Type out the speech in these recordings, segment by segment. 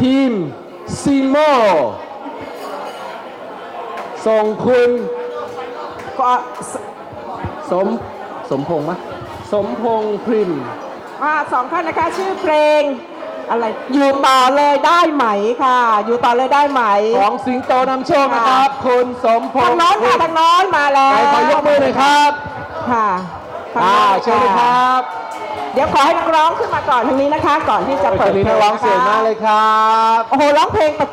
ทีมซีโมส่งคุณก็สสมสมพงษ์ไหมสมพงษ์พริมอ่าสองท่านนะคะ ชื่อเพลงอะไรอยู่ต่อเลยได้ไหมค่ะ อยู่ต่อเลยได้ไหม ของสิงโตนำโชคนะครับ คุณสมพทางงษ์โน้นค่ะทางโน้นมาแล้ใครวขอยกมือหน่อยครับค่ะทางอ่าโน้นเชิญเลยครับ เดี๋ยวขอให้นักร้องขึ้นมาก่อนทางนี้นะคะ ก่อนที่จะโอ้ยเปิคดนนี้เพลนังกร้องเสียงมากเลยครับโอ้โหร้องเพลงแบบ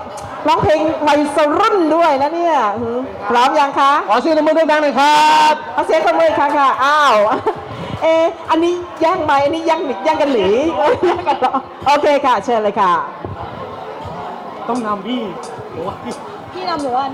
ร้องเพลงวัยรุ่นด้วยนะเนี่ยหือพร้อมยังคะขอเสียงปรบมือดังๆหน่อยครับเอาเสียงคนมือค่ะค่ะอ้าวเอะอันนี้แย่งไหมอันนี้แย่งแย่งกันหรือเอ้ยแย่งกันเหรอโอเคค่ะเชิญเลยค่ะ ต้องนำพี่พี่นำหนูอัน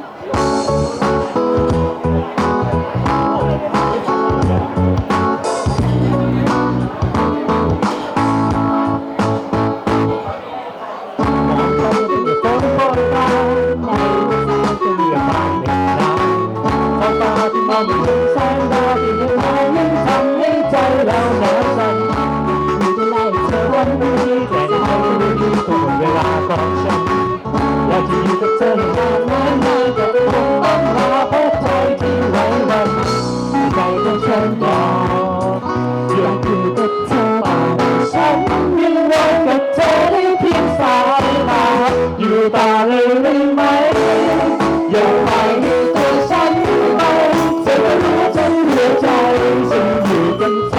ตาเลยได้ไหมอย่าปให้ตัวฉันไปเธอก็รู้ฉันเหลือใจฉันอยู่กัน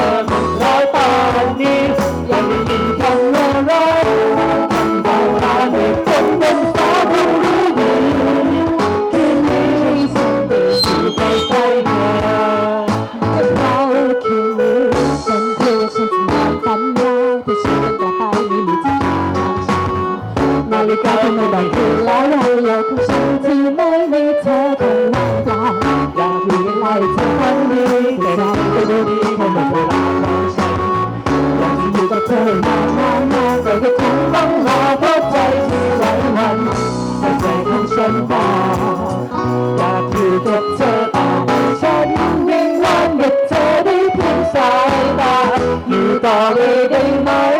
าที่ไม่บอกคืนแล้วเราโลกของฉันที่ไม่มีเธอคงว่างเปล่าอยากอยู่ยังไงเธอคนนี้แต่ใจก็ดูดีคงหมดเวลาของฉันอยากจะอยู่กับเธอนานนานนานแต่ก็คงต้องรอเพราะใจที่ไว้วันแต่ใจของฉันบอกอยากอยู่กับเธอต่อไปฉันยังวันกับเธอได้เพียงสายตาอยู่ต่อเลยได้ไหม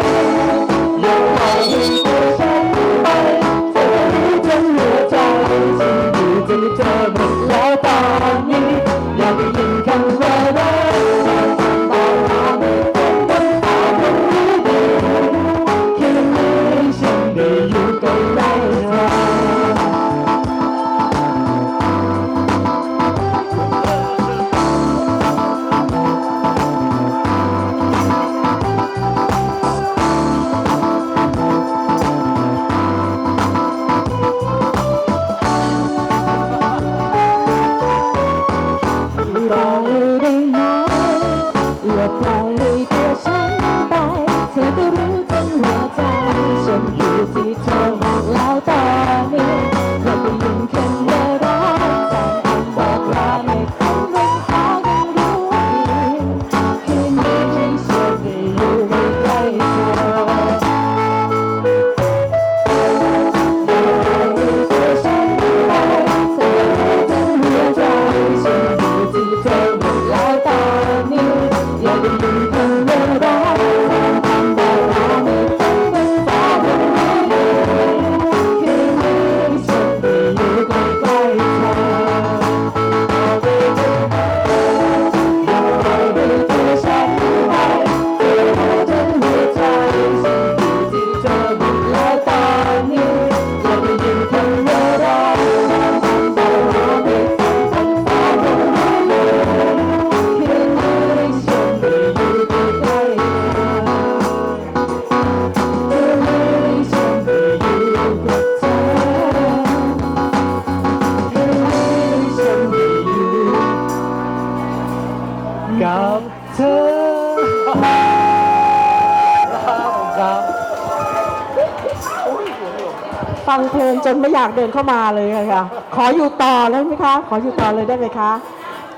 ฟังเพลงจนไม่อยากเดินเข้ามาเลยค่ะ ขออยู่ต่อได้ไหมคะ ขออยู่ต่อเลยได้ไหมคะ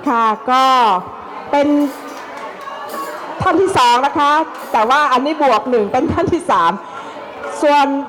ค่ะก็เป็นท่านที่สองนะคะ แต่ว่าอันนี้บวกหนึ่งเป็นท่านที่สามส่วน